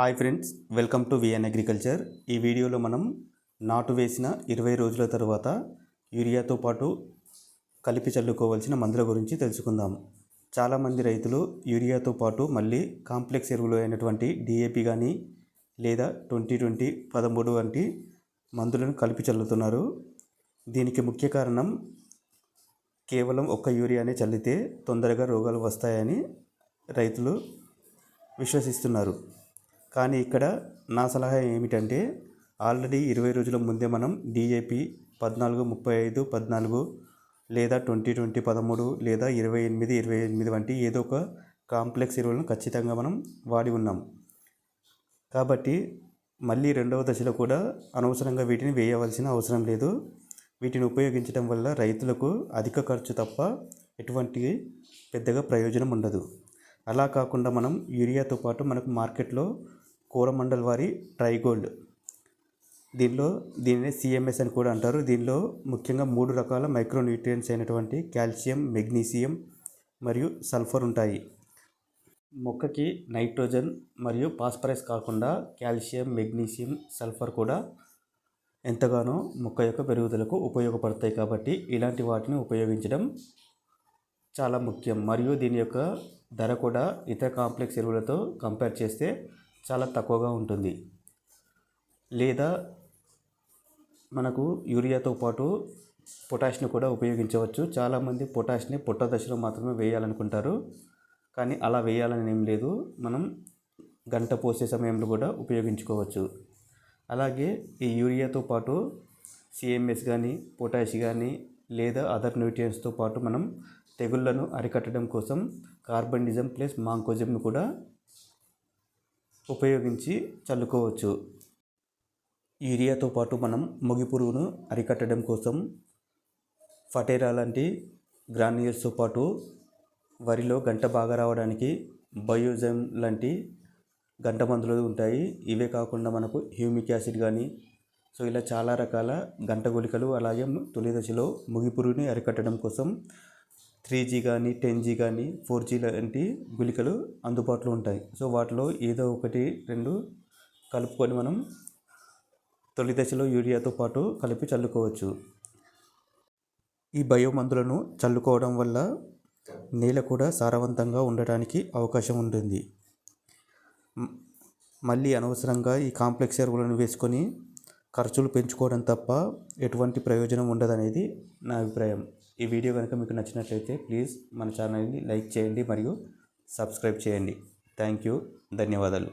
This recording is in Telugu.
Hi friends welcome to VN agriculture. ఈ వీడియోలో మనం నాటు వేసిన ఇరవై రోజుల తర్వాత యూరియాతో పాటు కలిపి చల్లుకోవాల్సిన మందుల గురించి తెలుసుకుందాం. చాలామంది రైతులు యూరియాతో పాటు మళ్ళీ కాంప్లెక్స్ ఎరువులు అయినటువంటి డిఏపి కానీ లేదా ట్వంటీ ట్వంటీ పదమూడు వంటి మందులను కలిపి చల్లుతున్నారు. దీనికి ముఖ్య కారణం కేవలం ఒక్క యూరియానే చల్లితే తొందరగా రోగాలు వస్తాయని రైతులు విశ్వసిస్తున్నారు. కానీ ఇక్కడ నా సలహా ఏమిటంటే ఆల్రెడీ ఇరవై రోజుల ముందే మనం డిఏపి పద్నాలుగు ముప్పై ఐదు పద్నాలుగు లేదా ట్వంటీ ట్వంటీ పదమూడు లేదా ఇరవై ఎనిమిది ఇరవై ఎనిమిది వంటి ఏదో ఒక కాంప్లెక్స్ ఎరువులను ఖచ్చితంగా మనం వాడి ఉన్నాం. కాబట్టి మళ్ళీ రెండవ దశలో కూడా అనవసరంగా వీటిని వేయవలసిన అవసరం లేదు. వీటిని ఉపయోగించడం వల్ల రైతులకు అధిక ఖర్చు తప్ప ఎటువంటి పెద్దగా ప్రయోజనం ఉండదు. అలా కాకుండా మనం యూరియాతో పాటు మనకు మార్కెట్లో కోరమండల్ వారి ట్రైగోల్డ్. దీనిలో దీనిని సిఎంఎస్ అని కూడా అంటారు. దీనిలో ముఖ్యంగా మూడు రకాల మైక్రోన్యూట్రియన్స్ అయినటువంటి కాల్షియం మెగ్నీషియం మరియు సల్ఫర్ ఉంటాయి. మొక్కకి నైట్రోజన్ మరియు పాస్పరస్ కాకుండా కాల్షియం మెగ్నీషియం సల్ఫర్ కూడా ఎంతగానో మొక్క యొక్క పెరుగుదలకు ఉపయోగపడతాయి కాబట్టి ఇలాంటి వాటిని ఉపయోగించడం చాలా ముఖ్యం. మరియు దీని యొక్క ధర కూడా ఇతర కాంప్లెక్స్ ఎరువులతో కంపేర్ చేస్తే చాలా తక్కువగా ఉంటుంది. లేదా మనకు యూరియాతో పాటు పొటాష్ని కూడా ఉపయోగించవచ్చు. చాలామంది పొటాష్ని పొట్ట దశలో మాత్రమే వేయాలనుకుంటారు. కానీ అలా వేయాలని ఏం లేదు. మనం గంట పోసే సమయంలో కూడా ఉపయోగించుకోవచ్చు. అలాగే ఈ యూరియాతో పాటు సిఎంఎస్ కానీ పొటాష్ కానీ లేదా అదర్ న్యూట్రియన్స్తో పాటు మనం తెగుళ్ళను అరికట్టడం కోసం కార్బనిజం ప్లస్ మాంకోజంను కూడా ఉపయోగించి చల్లుకోవచ్చు. యూరియాతో పాటు మనం మొగి పురుగును అరికట్టడం కోసం ఫటేరా లాంటి గ్రాన్యూల్స్తో పాటు వరిలో గంట బాగా రావడానికి బయోజమ్ లాంటి గంట మందులు ఉంటాయి. ఇవే కాకుండా మనకు హ్యూమిక్ యాసిడ్ కానీ సో ఇలా చాలా రకాల గంట గుళికలు అలాగే తొలి దశలో ముగి పురుగుని అరికట్టడం కోసం త్రీ జీ కానీ టెన్ జీ కానీ ఫోర్ జీ లాంటి గుళికలు అందుబాటులో ఉంటాయి. సో వాటిలో ఏదో ఒకటి రెండు కలుపుకొని మనం తొలి దశలో యూరియాతో పాటు కలిపి చల్లుకోవచ్చు. ఈ బయో మందులను చల్లుకోవడం వల్ల నేల కూడా సారవంతంగా ఉండటానికి అవకాశం ఉంటుంది. మళ్ళీ అనవసరంగా ఈ కాంప్లెక్స్ ఎరువులను వేసుకొని ఖర్చులు పెంచుకోవడం తప్ప ఎటువంటి ప్రయోజనం ఉండదనేది నా అభిప్రాయం. ఈ వీడియో కనుక మీకు నచ్చినట్లయితే ప్లీజ్ మన ఛానల్ని లైక్ చేయండి మరియు సబ్స్క్రైబ్ చేయండి. Thank you. ధన్యవాదాలు.